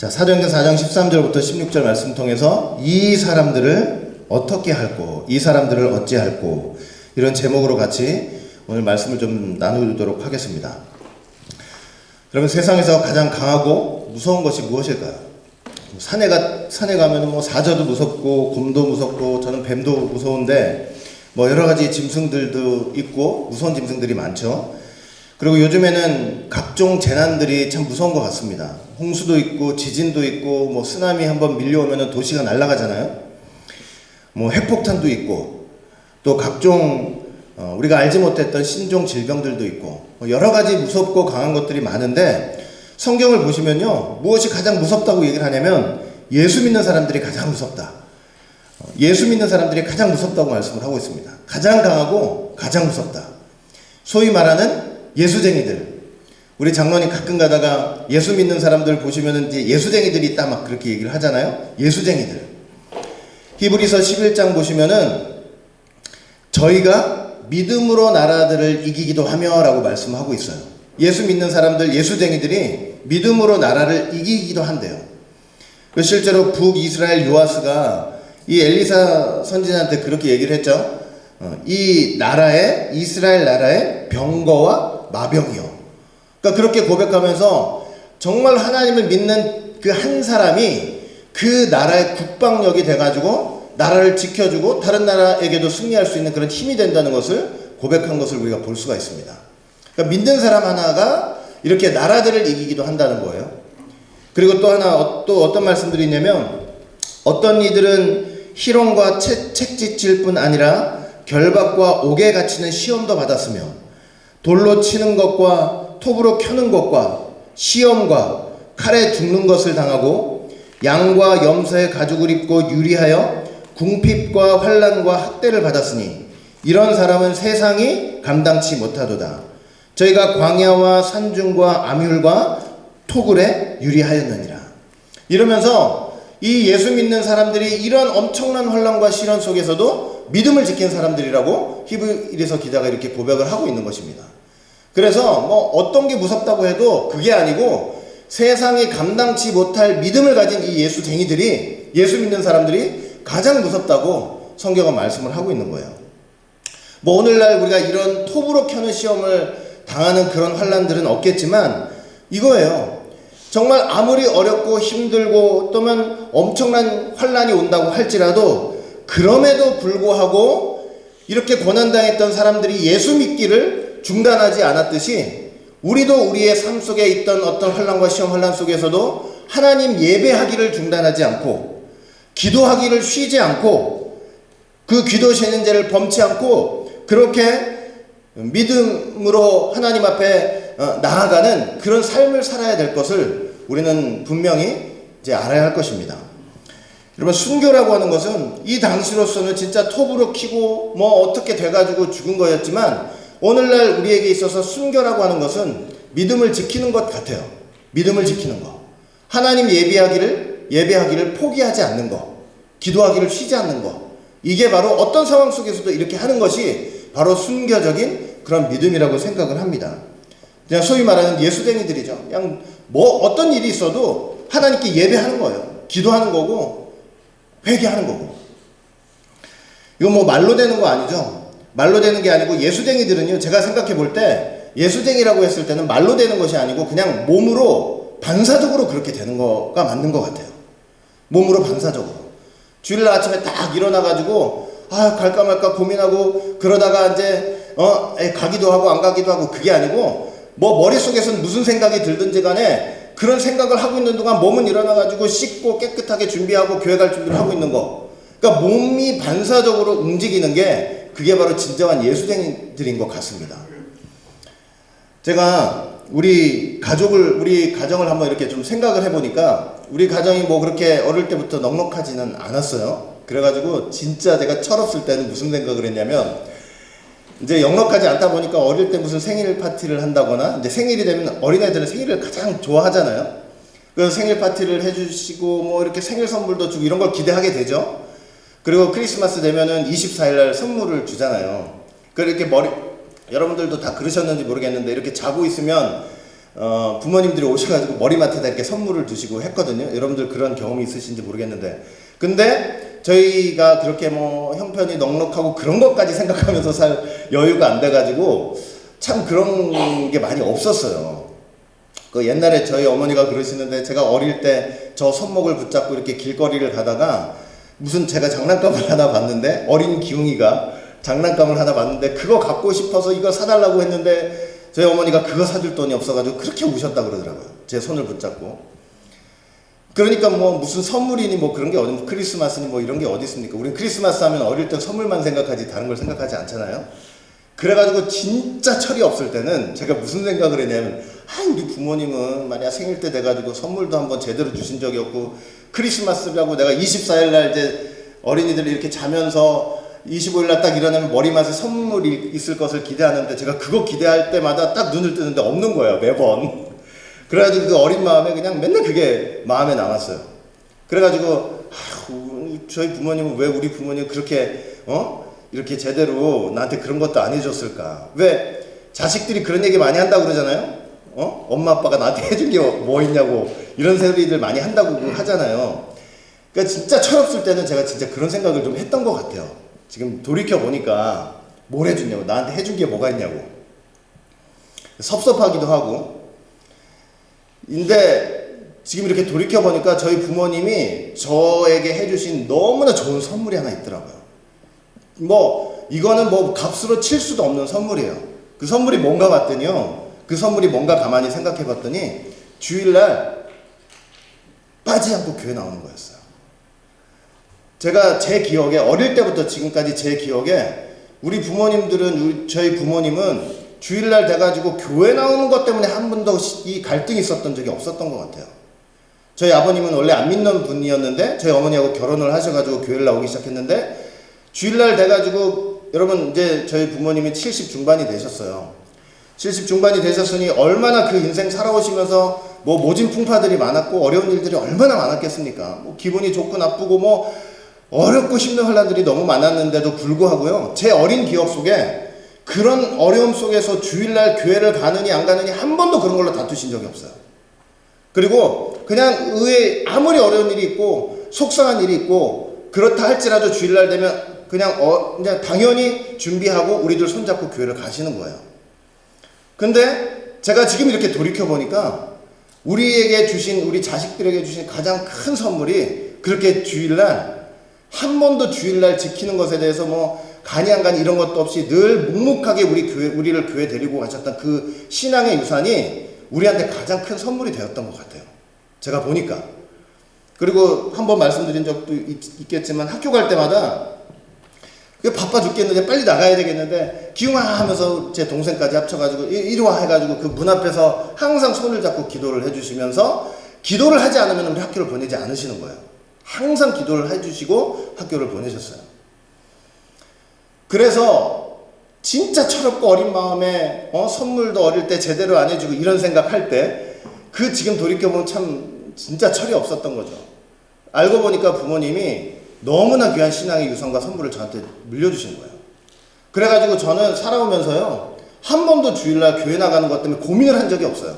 자, 사도행전 4장 13절부터 16절 말씀 통해서 이 사람들을 어떻게 할고, 이 사람들을 어찌 할고, 이런 제목으로 같이 오늘 말씀을 좀 나누도록 하겠습니다. 여러분 세상에서 가장 강하고 무서운 것이 무엇일까요? 산에 가 산에 가면 뭐 사자도 무섭고 곰도 무섭고 저는 뱀도 무서운데 뭐 여러 가지 짐승들도 있고 무서운 짐승들이 많죠. 그리고 요즘에는 각종 재난들이 참 무서운 것 같습니다. 홍수도 있고 지진도 있고 뭐 쓰나미 한번 밀려오면 도시가 날아가잖아요. 뭐 핵폭탄도 있고 또 각종 어, 우리가 알지 못했던 신종 질병들도 있고 뭐 여러 가지 무섭고 강한 것들이 많은데 성경을 보시면요 무엇이 가장 무섭다고 얘기를 하냐면 예수 믿는 사람들이 가장 무섭다. 어, 예수 믿는 사람들이 가장 무섭다고 말씀을 하고 있습니다. 가장 강하고 가장 무섭다. 소위 말하는 예수쟁이들. 우리 장로님 가끔 가다가 예수 믿는 사람들 보시면은 이제 예수쟁이들이 있다 막 그렇게 얘기를 하잖아요. 예수쟁이들. 히브리서 11장 보시면은 저희가 믿음으로 나라들을 이기기도 하며라고 말씀하고 있어요. 예수 믿는 사람들, 예수쟁이들이 믿음으로 나라를 이기기도 한대요. 그 실제로 북이스라엘 요아스가 이 엘리사 선지자한테 그렇게 얘기를 했죠. 어, 이 나라에 이스라엘 나라에 병거와 마병이요. 그러니까 그렇게 고백하면서 정말 하나님을 믿는 그 한 사람이 그 나라의 국방력이 돼가지고 나라를 지켜주고 다른 나라에게도 승리할 수 있는 그런 힘이 된다는 것을 고백한 것을 우리가 볼 수가 있습니다. 그러니까 믿는 사람 하나가 이렇게 나라들을 이기기도 한다는 거예요. 그리고 또 하나 어- 또 어떤 말씀들이 있냐면 어떤 이들은 희롱과 채- 책짓질 뿐 아니라 결박과 옥에 갇히는 시험도 받았으며 돌로 치는 것과 톱으로 켜는 것과 시험과 칼에 죽는 것을 당하고 양과 염소의 가죽을 입고 유리하여 궁핍과 환란과 학대를 받았으니 이런 사람은 세상이 감당치 못하도다. 저희가 광야와 산중과 암율과 토굴에 유리하였느니라. 이러면서 이 예수 믿는 사람들이 이런 엄청난 환란과 시련 속에서도 믿음을 지킨 사람들이라고 히브리서 기자가 이렇게 고백을 하고 있는 것입니다. 그래서 뭐 어떤 게 무섭다고 해도 그게 아니고 세상이 감당치 못할 믿음을 가진 이 예수쟁이들이 예수 믿는 사람들이 가장 무섭다고 성경은 말씀을 하고 있는 거예요. 뭐 오늘날 우리가 이런 톱으로 켜는 시험을 당하는 그런 환란들은 없겠지만 이거예요. 정말 아무리 어렵고 힘들고 또는 엄청난 환란이 온다고 할지라도 그럼에도 불구하고 이렇게 고난당했던 사람들이 예수 믿기를 중단하지 않았듯이 우리도 우리의 삶 속에 있던 어떤 환란과 시험 환란 속에서도 하나님 예배하기를 중단하지 않고 기도하기를 쉬지 않고 그 기도 쉬는 죄를 범치 않고 그렇게 믿음으로 하나님 앞에 어, 나아가는 그런 삶을 살아야 될 것을 우리는 분명히 이제 알아야 할 것입니다. 여러분 순교라고 하는 것은 이 당시로서는 진짜 톱으로 키고 뭐 어떻게 돼가지고 죽은 거였지만 오늘날 우리에게 있어서 순교라고 하는 것은 믿음을 지키는 것 같아요. 믿음을 지키는 거. 하나님 예배하기를 예배하기를 포기하지 않는 거. 기도하기를 쉬지 않는 거. 이게 바로 어떤 상황 속에서도 이렇게 하는 것이 바로 순교적인 그런 믿음이라고 생각을 합니다. 그냥 소위 말하는 예수쟁이들이죠. 그냥 뭐 어떤 일이 있어도 하나님께 예배하는 거예요. 기도하는 거고 회개하는 거고. 이거 뭐 말로 되는 거 아니죠? 말로 되는 게 아니고 예수쟁이들은요. 제가 생각해 볼 때 예수쟁이라고 했을 때는 말로 되는 것이 아니고 그냥 몸으로 반사적으로 그렇게 되는 거가 맞는 것 같아요. 몸으로 반사적으로. 주일날 아침에 딱 일어나가지고 아 갈까 말까 고민하고 그러다가 이제 어 가기도 하고 안 가기도 하고 그게 아니고 뭐 머릿속에선 무슨 생각이 들든지 간에 그런 생각을 하고 있는 동안 몸은 일어나가지고 씻고 깨끗하게 준비하고 교회 갈 준비를 하고 있는 거. 그러니까 몸이 반사적으로 움직이는 게 그게 바로 진정한 예수쟁이들인 것 같습니다. 제가 우리 가족을 우리 가정을 한번 이렇게 좀 생각을 해보니까 우리 가정이 뭐 그렇게 어릴 때부터 넉넉하지는 않았어요. 그래가지고 진짜 제가 철없을 때는 무슨 생각을 했냐면 이제 넉넉하지 않다 보니까 어릴 때 무슨 생일 파티를 한다거나 이제 생일이 되면 어린애들은 생일을 가장 좋아하잖아요. 그 생일 파티를 해주시고 뭐 이렇게 생일 선물도 주고 이런 걸 기대하게 되죠. 그리고 크리스마스 되면은 24일 날 선물을 주잖아요. 그렇게 머리 여러분들도 다 그러셨는지 모르겠는데 이렇게 자고 있으면 어, 부모님들이 오셔가지고 머리맡에다 이렇게 선물을 두시고 했거든요. 여러분들 그런 경험이 있으신지 모르겠는데. 근데 저희가 그렇게 뭐 형편이 넉넉하고 그런 것까지 생각하면서 살 여유가 안 돼가지고 참 그런 게 많이 없었어요. 그 옛날에 저희 어머니가 그러시는데 제가 어릴 때 저 손목을 붙잡고 이렇게 길거리를 가다가 무슨 제가 장난감을 하나 봤는데 어린 기웅이가 장난감을 하나 봤는데 그거 갖고 싶어서 이거 사달라고 했는데 저희 어머니가 그거 사줄 돈이 없어가지고 그렇게 우셨다 그러더라고요. 제 손을 붙잡고. 그러니까 뭐 무슨 선물이니 뭐 그런 게 어디 뭐 크리스마스니 뭐 이런 게 어디 있습니까? 우린 크리스마스 하면 어릴 때 선물만 생각하지 다른 걸 생각하지 않잖아요. 그래가지고 진짜 철이 없을 때는 제가 무슨 생각을 했냐면 아 우리 부모님은 만약 생일 때 돼가지고 선물도 한번 제대로 주신 적이 없고 크리스마스라고 내가 24일 날 이제 어린이들이 이렇게 자면서 25일 날 딱 일어나면 머리맡에 선물이 있을 것을 기대하는데 제가 그거 기대할 때마다 딱 눈을 뜨는데 없는 거예요 매번 그래가지고 그 어린 마음에 그냥 맨날 그게 마음에 남았어요 그래가지고 아휴, 저희 부모님은 왜 우리 부모님 그렇게 어 이렇게 제대로 나한테 그런 것도 안 해줬을까? 왜 자식들이 그런 얘기 많이 한다고 그러잖아요? 어? 엄마 아빠가 나한테 해준 게 뭐 있냐고 이런 소리들 많이 한다고 하잖아요. 그러니까 진짜 철없을 때는 제가 진짜 그런 생각을 좀 했던 것 같아요. 지금 돌이켜 보니까 뭘 해줬냐고 나한테 해준 게 뭐가 있냐고 섭섭하기도 하고. 근데 지금 이렇게 돌이켜 보니까 저희 부모님이 저에게 해주신 너무나 좋은 선물이 하나 있더라고요. 뭐 이거는 뭐 값으로 칠 수도 없는 선물이에요. 그 선물이 뭔가 봤더니요. 그 선물이 뭔가 가만히 생각해 봤더니 주일날 빠지 않고 교회 나오는 거였어요. 제가 제 기억에 어릴 때부터 지금까지 제 기억에 우리 부모님들은 저희 부모님은 주일날 돼가지고 교회 나오는 것 때문에 한 번도 이 갈등이 있었던 적이 없었던 것 같아요. 저희 아버님은 원래 안 믿는 분이었는데 저희 어머니하고 결혼을 하셔가지고 교회를 나오기 시작했는데 주일날 돼가지고 여러분 이제 저희 부모님이 70 중반이 되셨어요. 70 중반이 되셨으니 얼마나 그 인생 살아오시면서 뭐 모진 풍파들이 많았고 어려운 일들이 얼마나 많았겠습니까? 뭐 기분이 좋고 나쁘고 뭐 어렵고 힘든 환란들이 너무 많았는데도 불구하고요. 제 어린 기억 속에 그런 어려움 속에서 주일날 교회를 가느니 안 가느니 한 번도 그런 걸로 다투신 적이 없어요. 그리고 그냥 의회 아무리 어려운 일이 있고 속상한 일이 있고 그렇다 할지라도 주일날 되면 그냥 어 그냥 당연히 준비하고 우리들 손잡고 교회를 가시는 거예요. 근데 제가 지금 이렇게 돌이켜 보니까 우리에게 주신 우리 자식들에게 주신 가장 큰 선물이 그렇게 주일날 한 번도 주일날 지키는 것에 대해서 뭐 간이 안 간이 이런 것도 없이 늘 묵묵하게 우리 교회 우리를 교회 데리고 가셨던 그 신앙의 유산이 우리한테 가장 큰 선물이 되었던 것 같아요. 제가 보니까 그리고 한번 말씀드린 적도 있, 겠지만 학교 갈 때마다 바빠 죽겠는데 빨리 나가야 되겠는데 기웅아 하면서 제 동생까지 합쳐가지고 이- 이리 와 해가지고 그 문 앞에서 항상 손을 잡고 기도를 해주시면서 기도를 하지 않으면 우리 학교를 보내지 않으시는 거예요. 항상 기도를 해주시고 학교를 보내셨어요. 그래서 진짜 철없고 어린 마음에 어, 선물도 어릴 때 제대로 안 해주고 이런 생각할 때 그 지금 돌이켜보면 참 진짜 철이 없었던 거죠. 알고 보니까 부모님이 너무나 귀한 신앙의 유산과 선물을 저한테 물려주신 거예요. 그래가지고 저는 살아오면서요 한 번도 주일날 교회 나가는 것 때문에 고민을 한 적이 없어요.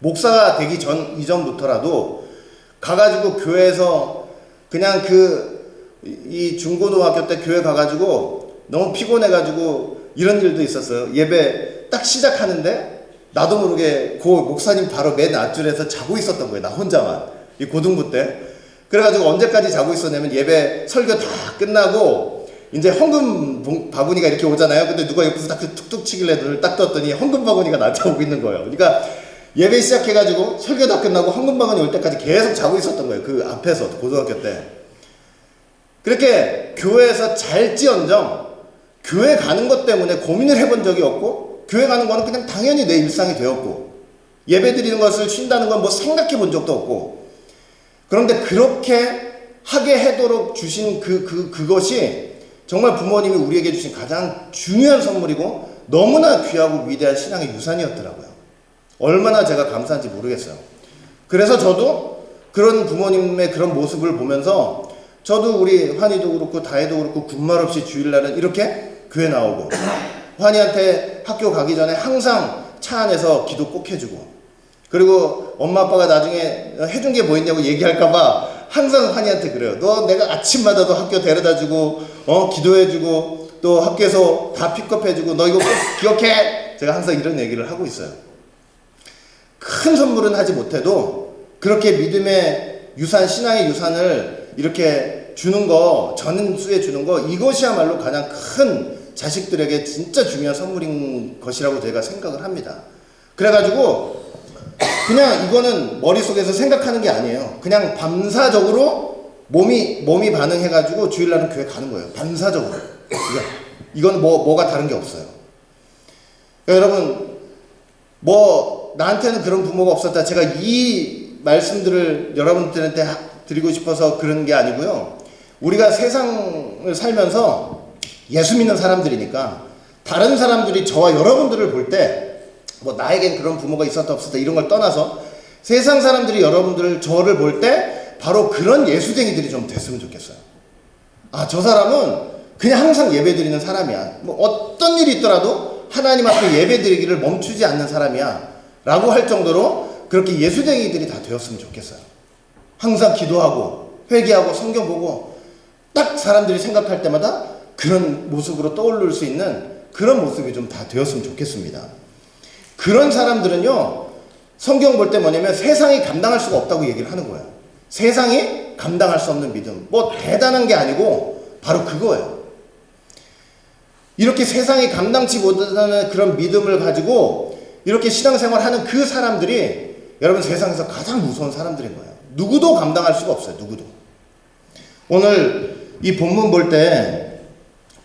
목사가 되기 전 이전부터라도 가가지고 교회에서 그냥 그 이 중고등학교 때 교회 가가지고 너무 피곤해가지고 이런 일도 있었어요. 예배 딱 시작하는데 나도 모르게 그 목사님 바로 맨 앞줄에서 자고 있었던 거예요. 나 혼자만 이 고등부 때. 그래가지고 언제까지 자고 있었냐면 예배 설교 다 끝나고 이제 헌금 봉- 바구니가 이렇게 오잖아요. 근데 누가 옆에서 딱 툭툭 치길래 눈을 딱 떴더니 헌금 바구니가 나타오고 있는 거예요. 그러니까 예배 시작해가지고 설교 다 끝나고 헌금 바구니 올 때까지 계속 자고 있었던 거예요. 그 앞에서 고등학교 때. 그렇게 교회에서 잘지언정 교회 가는 것 때문에 고민을 해본 적이 없고 교회 가는 거는 그냥 당연히 내 일상이 되었고 예배 드리는 것을 쉰다는 건 뭐 생각해 본 적도 없고 그런데 그렇게 하게 하도록 주신 그, 그, 그것이 정말 부모님이 우리에게 주신 가장 중요한 선물이고 너무나 귀하고 위대한 신앙의 유산이었더라고요. 얼마나 제가 감사한지 모르겠어요. 그래서 저도 그런 부모님의 그런 모습을 보면서 저도 우리 환희도 그렇고 다혜도 그렇고 군말 없이 주일날은 이렇게 교회 나오고 환희한테 학교 가기 전에 항상 차 안에서 기도 꼭 해주고 그리고 엄마 아빠가 나중에 해준 게뭐 있냐고 얘기할까봐 항상 환희한테 그래요. 너 내가 아침마다도 학교 데려다주고 어 기도해주고 또 학교에서 다 픽업해주고 너 이거 꼭 기억해. 제가 항상 이런 얘기를 하고 있어요. 큰 선물은 하지 못해도 그렇게 믿음의 유산, 신앙의 유산을 이렇게 주는 거, 전수에 주는 거, 이것이야말로 가장 큰 자식들에게 진짜 중요한 선물인 것이라고 제가 생각을 합니다. 그래가지고 그냥 이거는 머릿속에서 생각하는 게 아니에요. 그냥 반사적으로 몸이, 몸이 반응해가지고 주일날은 교회 가는 거예요. 반사적으로. 이건 뭐, 뭐가 다른 게 없어요. 그러니까 여러분, 뭐 나한테는 그런 부모가 없었다. 제가 이 말씀들을 여러분들한테 하- 드리고 싶어서 그런 게 아니고요. 우리가 세상을 살면서 예수 믿는 사람들이니까 다른 사람들이 저와 여러분들을 볼 때 뭐 나에겐 그런 부모가 있었다 없었다 이런 걸 떠나서 세상 사람들이 여러분들 저를 볼 때 바로 그런 예수쟁이들이 좀 됐으면 좋겠어요. 아, 저 사람은 그냥 항상 예배 드리는 사람이야. 뭐 어떤 일이 있더라도 하나님 앞에 예배 드리기를 멈추지 않는 사람이야. 라고 할 정도로 그렇게 예수쟁이들이 다 되었으면 좋겠어요. 항상 기도하고 회개하고 성경 보고 딱 사람들이 생각할 때마다 그런 모습으로 떠오를 수 있는 그런 모습이 좀 다 되었으면 좋겠습니다. 그런 사람들은요, 성경 볼 때 뭐냐면 세상이 감당할 수가 없다고 얘기를 하는 거예요. 세상이 감당할 수 없는 믿음. 뭐 대단한 게 아니고 바로 그거예요. 이렇게 세상이 감당치 못하는 그런 믿음을 가지고 이렇게 신앙생활 하는 그 사람들이 여러분 세상에서 가장 무서운 사람들인 거예요. 누구도 감당할 수가 없어요. 누구도. 오늘 이 본문 볼때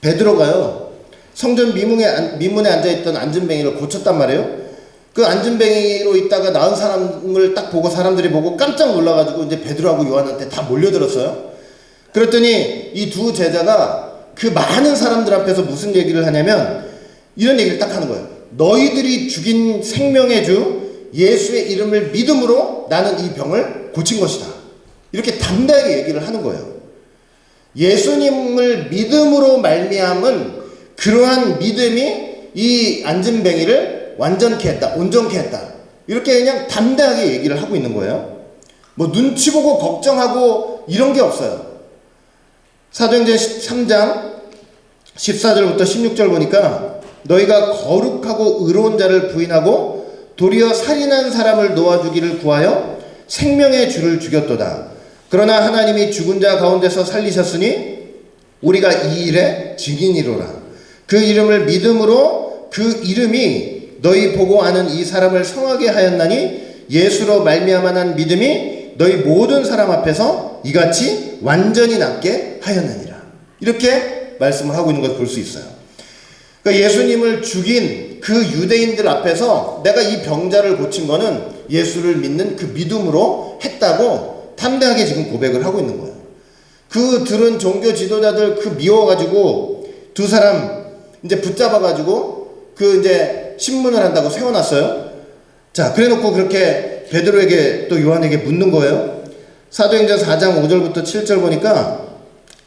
베드로가요. 성전 미문에, 안- 미문에 앉아있던 안전뱅이를 고쳤단 말이에요. 그 안전뱅이로 있다가 나은 사람을 딱 보고 사람들이 보고 깜짝 놀라가지고 이제 베드로하고 요한한테 다 몰려들었어요. 그랬더니 이 두 제자가 그 많은 사람들 앞에서 무슨 얘기를 하냐면 이런 얘기를 딱 하는 거예요. 너희들이 죽인 생명의 주 예수의 이름을 믿음으로 나는 이 병을 고친 것이다. 이렇게 담대하게 얘기를 하는 거예요. 예수님을 믿음으로 말미암은 그러한 믿음이 이 안진뱅이를 완전케 했다, 온전케 했다. 이렇게 그냥 담대하게 얘기를 하고 있는 거예요. 뭐 눈치 보고 걱정하고 이런 게 없어요. 사도행전 3장 14절부터 16절 보니까 너희가 거룩하고 의로운 자를 부인하고 도리어 살인한 사람을 놓아주기를 구하여 생명의 주를 죽였도다. 그러나 하나님이 죽은 자 가운데서 살리셨으니 우리가 이 일의 증인이로라. 그 이름을 믿음으로 그 이름이 너희 보고 아는 이 사람을 성하게 하였나니 예수로 말미암아 난 믿음이 너희 모든 사람 앞에서 이같이 완전히 낫게 하였느니라. 이렇게 말씀을 하고 있는 것을 볼 수 있어요. 그러니까 예수님을 죽인 그 유대인들 앞에서 내가 이 병자를 고친 거는 예수를 믿는 그 믿음으로 했다고 담대하게 지금 고백을 하고 있는 거예요. 그 들은 종교 지도자들 그 미워가지고 두 사람 이제 붙잡아가지고 그 이제 신문을 한다고 세워놨어요. 자, 그래 놓고 그렇게 베드로에게 또 요한에게 묻는 거예요. 사도행전 4장 5절부터 7절 보니까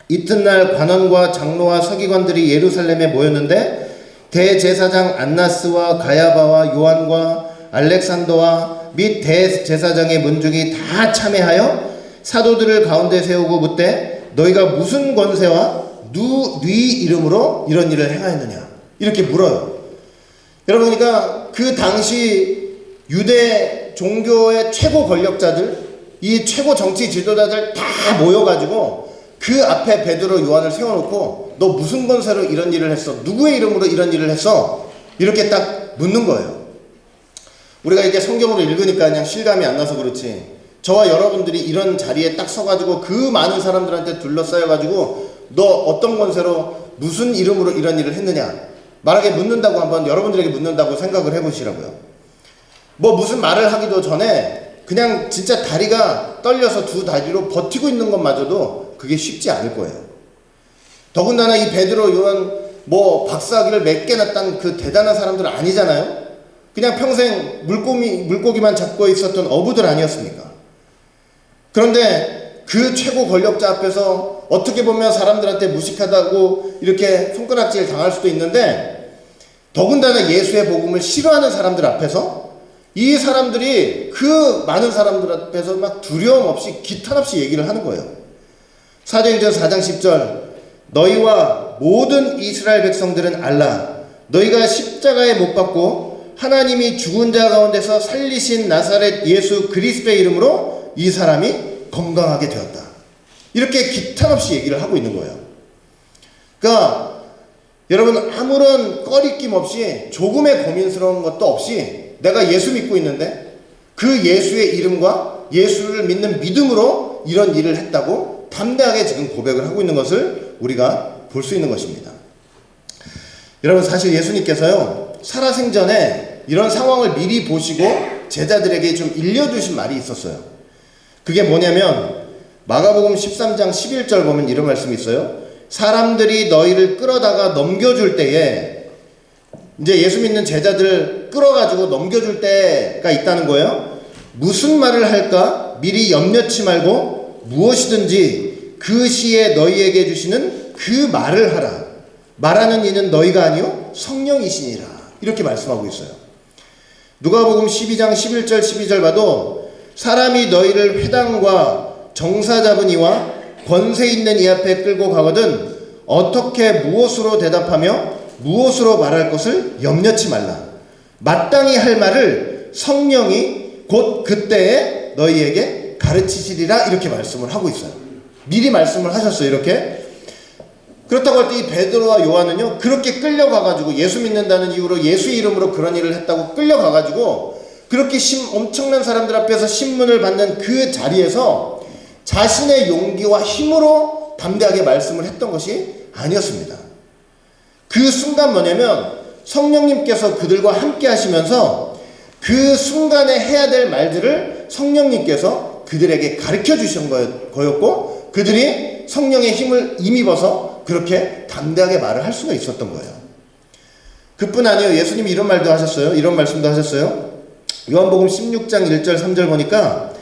이튿날 관원과 장로와 서기관들이 예루살렘에 모였는데 대제사장 안나스와 가야바와 요한과 알렉산더와 및 대제사장의 문중이 다 참여하여 사도들을 가운데 세우고 묻되 너희가 무슨 권세와 누, 네 이름으로 이런 일을 행하였느냐 이렇게 물어요. 여러분 그러니까 그 당시 유대 종교의 최고 권력자들 이 최고 정치 지도자들 다 모여가지고 그 앞에 베드로 요한을 세워놓고 너 무슨 권세로 이런 일을 했어? 누구의 이름으로 이런 일을 했어? 이렇게 딱 묻는 거예요. 우리가 이게 성경으로 읽으니까 그냥 실감이 안 나서 그렇지. 저와 여러분들이 이런 자리에 딱 서가지고 그 많은 사람들한테 둘러싸여가지고 너 어떤 권세로 무슨 이름으로 이런 일을 했느냐? 말하게 묻는다고 한번 여러분들에게 묻는다고 생각을 해보시라고요. 뭐 무슨 말을 하기도 전에 그냥 진짜 다리가 떨려서 두 다리로 버티고 있는 것마저도 그게 쉽지 않을 거예요. 더군다나 이 베드로 요한 뭐 박사학위를 몇 개나 딴 그 대단한 사람들은 아니잖아요. 그냥 평생 물고기 물고기만 잡고 있었던 어부들 아니었습니까? 그런데 그 최고 권력자 앞에서 어떻게 보면 사람들한테 무식하다고 이렇게 손가락질 당할 수도 있는데 더군다나 예수의 복음을 싫어하는 사람들 앞에서 이 사람들이 그 많은 사람들 앞에서 막 두려움 없이 기탄 없이 얘기를 하는 거예요. 사도행전 4장 10절 너희와 모든 이스라엘 백성들은 알라 너희가 십자가에 못 박고 하나님이 죽은 자 가운데서 살리신 나사렛 예수 그리스도의 이름으로 이 사람이 건강하게 되었다. 이렇게 기탄 없이 얘기를 하고 있는 거예요. 그러니까 여러분 아무런 꺼리낌 없이 조금의 고민스러운 것도 없이 내가 예수 믿고 있는데 그 예수의 이름과 예수를 믿는 믿음으로 이런 일을 했다고 담대하게 지금 고백을 하고 있는 것을 우리가 볼 수 있는 것입니다. 여러분 사실 예수님께서요 살아생전에 이런 상황을 미리 보시고 제자들에게 좀 일려주신 말이 있었어요. 그게 뭐냐면 마가복음 13장 11절 보면 이런 말씀이 있어요. 사람들이 너희를 끌어다가 넘겨줄 때에 이제 예수 믿는 제자들을 끌어가지고 넘겨줄 때가 있다는 거예요. 무슨 말을 할까 미리 염려치 말고 무엇이든지 그 시에 너희에게 주시는 그 말을 하라. 말하는 이는 너희가 아니요 성령이시니라. 이렇게 말씀하고 있어요. 누가복음 12장 11절 12절 봐도 사람이 너희를 회당과 정사 잡은 이와 권세 있는 이 앞에 끌고 가거든 어떻게 무엇으로 대답하며 무엇으로 말할 것을 염려치 말라. 마땅히 할 말을 성령이 곧 그때에 너희에게 가르치시리라 이렇게 말씀을 하고 있어요. 미리 말씀을 하셨어요. 이렇게. 그렇다고 할 때 이 베드로와 요한은요 그렇게 끌려가가지고 예수 믿는다는 이유로 예수 이름으로 그런 일을 했다고 끌려가가지고 그렇게 심, 엄청난 사람들 앞에서 신문을 받는 그 자리에서 자신의 용기와 힘으로 담대하게 말씀을 했던 것이 아니었습니다. 그 순간 뭐냐면 성령님께서 그들과 함께 하시면서 그 순간에 해야 될 말들을 성령님께서 그들에게 가르쳐 주신 거였고 그들이 성령의 힘을 힘입어서 그렇게 담대하게 말을 할 수가 있었던 거예요. 그뿐 아니에요. 예수님이 이런 말도 하셨어요. 이런 말씀도 하셨어요. 요한복음 16장 1절 3절 보니까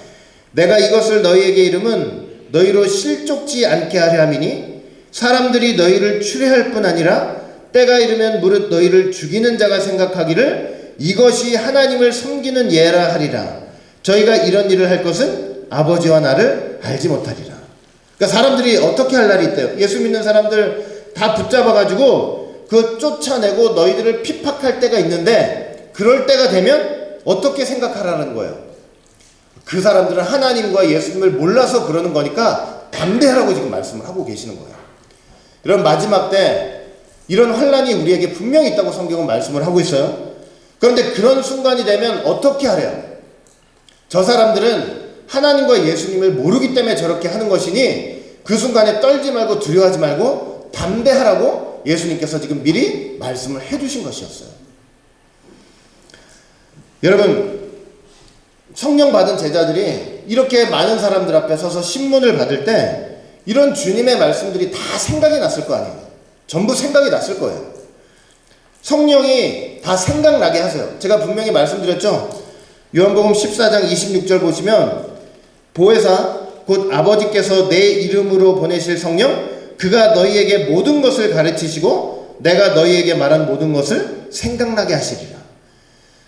내가 이것을 너희에게 이름은 너희로 실족지 않게 하려 함이니 사람들이 너희를 추례할 뿐 아니라 때가 이르면 무릇 너희를 죽이는 자가 생각하기를 이것이 하나님을 섬기는 예라 하리라. 저희가 이런 일을 할 것은 아버지와 나를 알지 못하리라. 그러니까 사람들이 어떻게 할 날이 있대요. 예수 믿는 사람들 다 붙잡아가지고 그 쫓아내고 너희들을 핍박할 때가 있는데 그럴 때가 되면 어떻게 생각하라는 거예요. 그 사람들은 하나님과 예수님을 몰라서 그러는 거니까 담대하라고 지금 말씀을 하고 계시는 거예요. 이런 마지막 때 이런 환란이 우리에게 분명히 있다고 성경은 말씀을 하고 있어요. 그런데 그런 순간이 되면 어떻게 하래요? 저 사람들은 하나님과 예수님을 모르기 때문에 저렇게 하는 것이니 그 순간에 떨지 말고 두려워하지 말고 담대하라고 예수님께서 지금 미리 말씀을 해주신 것이었어요. 여러분, 성령 받은 제자들이 이렇게 많은 사람들 앞에 서서 신문을 받을 때 이런 주님의 말씀들이 다 생각이 났을 거 아니에요. 전부 생각이 났을 거예요. 성령이 다 생각나게 하세요. 제가 분명히 말씀드렸죠. 요한복음 14장 26절 보시면 보혜사 곧 아버지께서 내 이름으로 보내실 성령 그가 너희에게 모든 것을 가르치시고 내가 너희에게 말한 모든 것을 생각나게 하시리라.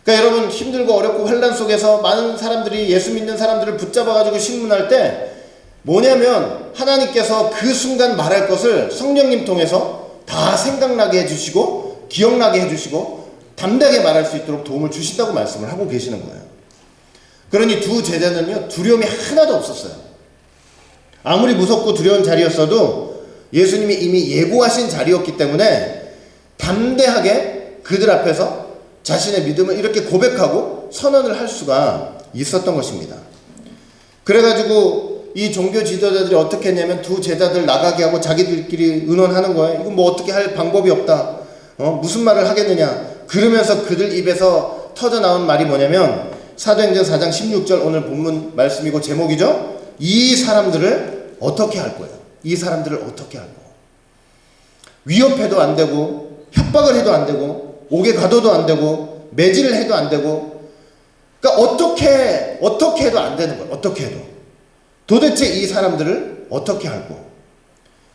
그러니까 여러분 힘들고 어렵고 환란 속에서 많은 사람들이 예수 믿는 사람들을 붙잡아 가지고 신문할 때 뭐냐면 하나님께서 그 순간 말할 것을 성령님 통해서 다 생각나게 해 주시고 기억나게 해 주시고 담대하게 말할 수 있도록 도움을 주신다고 말씀을 하고 계시는 거예요. 그러니 두 제자는요 두려움이 하나도 없었어요. 아무리 무섭고 두려운 자리였어도 예수님이 이미 예고하신 자리였기 때문에 담대하게 그들 앞에서 자신의 믿음을 이렇게 고백하고 선언을 할 수가 있었던 것입니다. 그래가지고 이 종교 지도자들이 어떻게 했냐면 두 제자들 나가게 하고 자기들끼리 의논하는 거예요. 이거 뭐 어떻게 할 방법이 없다. 어? 무슨 말을 하겠느냐. 그러면서 그들 입에서 터져 나온 말이 뭐냐면 사도행전 4장 16절 오늘 본문 말씀이고 제목이죠. 이 사람들을 어떻게 할 거예요? 이 사람들을 어떻게 할 거예요? 위협해도 안 되고 협박을 해도 안 되고 옥에 가둬도 안 되고 매질을 해도 안 되고 그러니까 어떻게 어떻게 해도 안 되는 거예요. 어떻게 해도 도대체 이 사람들을 어떻게 할고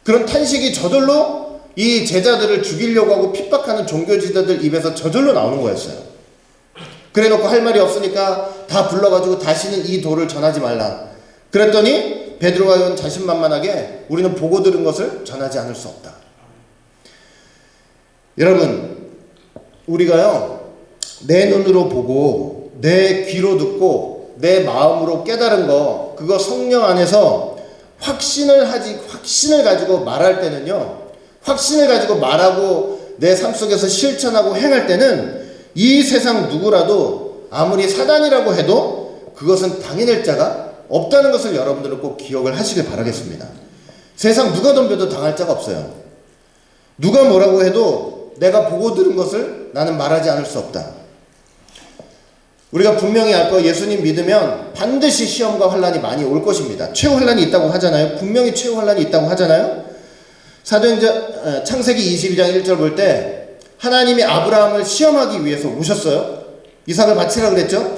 그런 탄식이 저절로 이 제자들을 죽이려고 하고 핍박하는 종교 지도들 입에서 저절로 나오는 거였어요. 그래 놓고 할 말이 없으니까 다 불러가지고 다시는 이 도를 전하지 말라. 그랬더니 베드로와 요한 자신만만하게 우리는 보고 들은 것을 전하지 않을 수 없다. 여러분, 우리가요, 내 눈으로 보고, 내 귀로 듣고, 내 마음으로 깨달은 거, 그거 성령 안에서 확신을 하지, 확신을 가지고 말할 때는요, 확신을 가지고 말하고 내 삶 속에서 실천하고 행할 때는 이 세상 누구라도 아무리 사단이라고 해도 그것은 당해낼 자가 없다는 것을 여러분들은 꼭 기억을 하시길 바라겠습니다. 세상 누가 덤벼도 당할 자가 없어요. 누가 뭐라고 해도 내가 보고 들은 것을 나는 말하지 않을 수 없다. 우리가 분명히 알 거 예수님 믿으면 반드시 시험과 환란이 많이 올 것입니다. 최후 환란이 있다고 하잖아요. 분명히 최후 환란이 있다고 하잖아요. 사도행전 어, 창세기 22장 1절 볼 때 하나님이 아브라함을 시험하기 위해서 오셨어요. 이삭을 바치라 그랬죠.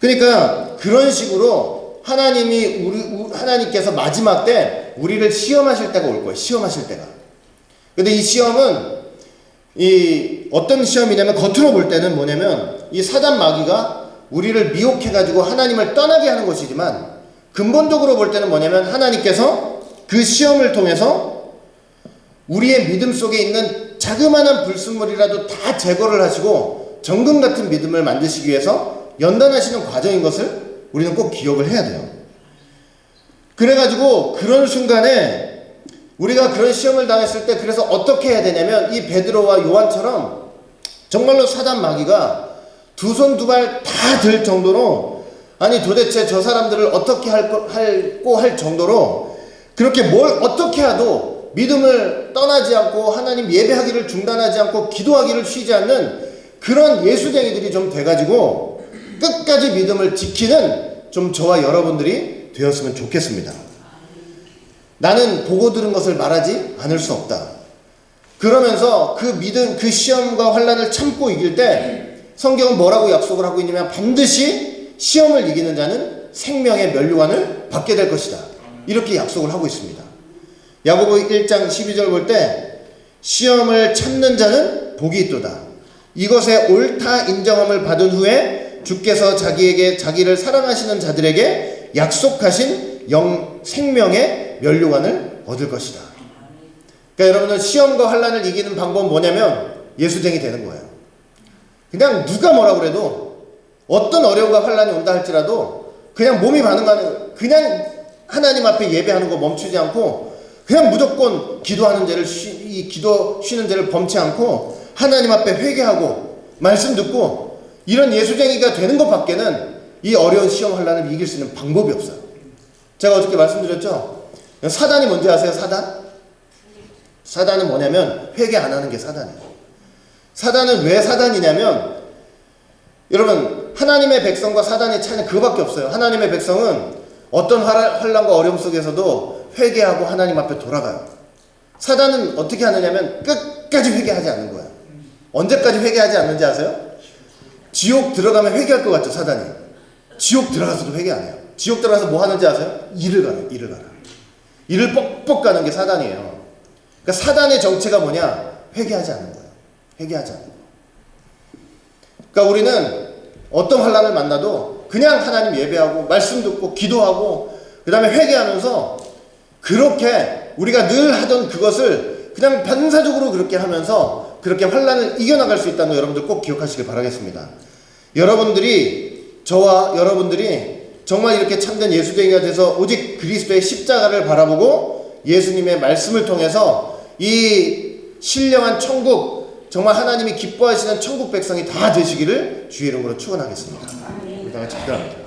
그러니까 그런 식으로 하나님이 우리 우- 하나님께서 마지막 때 우리를 시험하실 때가 올 거예요. 시험하실 때가. 근데 이 시험은 이 어떤 시험이냐면 겉으로 볼 때는 뭐냐면 이 사단 마귀가 우리를 미혹해 가지고 하나님을 떠나게 하는 것이지만 근본적으로 볼 때는 뭐냐면 하나님께서 그 시험을 통해서 우리의 믿음 속에 있는 자그마한 불순물이라도 다 제거를 하시고 정금 같은 믿음을 만드시기 위해서 연단하시는 과정인 것을 우리는 꼭 기억을 해야 돼요. 그래가지고 그런 순간에 우리가 그런 시험을 당했을 때 그래서 어떻게 해야 되냐면 이 베드로와 요한처럼 정말로 사단 마귀가 두 손 두 발 다 들 정도로 아니 도대체 저 사람들을 어떻게 할고 할 정도로 그렇게 뭘 어떻게 해도 믿음을 떠나지 않고 하나님 예배하기를 중단하지 않고 기도하기를 쉬지 않는 그런 예수쟁이들이 좀 돼가지고 끝까지 믿음을 지키는 좀 저와 여러분들이 되었으면 좋겠습니다. 나는 보고 들은 것을 말하지 않을 수 없다. 그러면서 그 믿음, 그 시험과 환란을 참고 이길 때 성경은 뭐라고 약속을 하고 있냐면 반드시 시험을 이기는 자는 생명의 면류관을 받게 될 것이다. 이렇게 약속을 하고 있습니다. 야고보 1장 12절 볼 때 시험을 참는 자는 복이 있도다. 이것에 옳다 인정함을 받은 후에 주께서 자기에게 자기를 사랑하시는 자들에게 약속하신 영 생명의 면류관을 얻을 것이다. 그러니까 여러분들 시험과 환란을 이기는 방법은 뭐냐면 예수쟁이 되는 거예요. 그냥 누가 뭐라 그래도 어떤 어려움과 환란이 온다 할지라도 그냥 몸이 반응하는 그냥 하나님 앞에 예배하는 거 멈추지 않고 그냥 무조건 기도하는 죄를 쉬, 이 기도 쉬는 죄를 범치 않고 하나님 앞에 회개하고 말씀 듣고 이런 예수쟁이가 되는 것밖에는 이 어려운 시험 환란을 이길 수 있는 방법이 없어요. 제가 어저께 말씀드렸죠. 사단이 뭔지 아세요? 사단? 사단은 뭐냐면 회개 안 하는 게 사단이에요. 사단은 왜 사단이냐면 여러분 하나님의 백성과 사단의 차이는 그거밖에 없어요. 하나님의 백성은 어떤 환란- 환란과 어려움 속에서도 회개하고 하나님 앞에 돌아가요. 사단은 어떻게 하느냐면 끝까지 회개하지 않는 거예요. 언제까지 회개하지 않는지 아세요? 지옥 들어가면 회개할 것 같죠, 사단이. 지옥 들어가서도 회개 안 해요. 지옥 들어가서 뭐 하는지 아세요? 일을 가요, 일을 가라. 일을 뻑뻑 가는 게 사단이에요. 그러니까 사단의 정체가 뭐냐? 회개하지 않는 거예요. 회개하지 않는 거. 그러니까 우리는 어떤 환란을 만나도 그냥 하나님 예배하고 말씀 듣고 기도하고 그 다음에 회개하면서 그렇게 우리가 늘 하던 그것을 그냥 반사적으로 그렇게 하면서 그렇게 환란을 이겨나갈 수 있다는 거 여러분들 꼭 기억하시길 바라겠습니다. 여러분들이 저와 여러분들이 정말 이렇게 참된 예수쟁이가 돼서 오직 그리스도의 십자가를 바라보고 예수님의 말씀을 통해서 이 신령한 천국 정말 하나님이 기뻐하시는 천국 백성이 다 되시기를 주의 이름으로 축원하겠습니다. 우리 다 같이 기도합니다.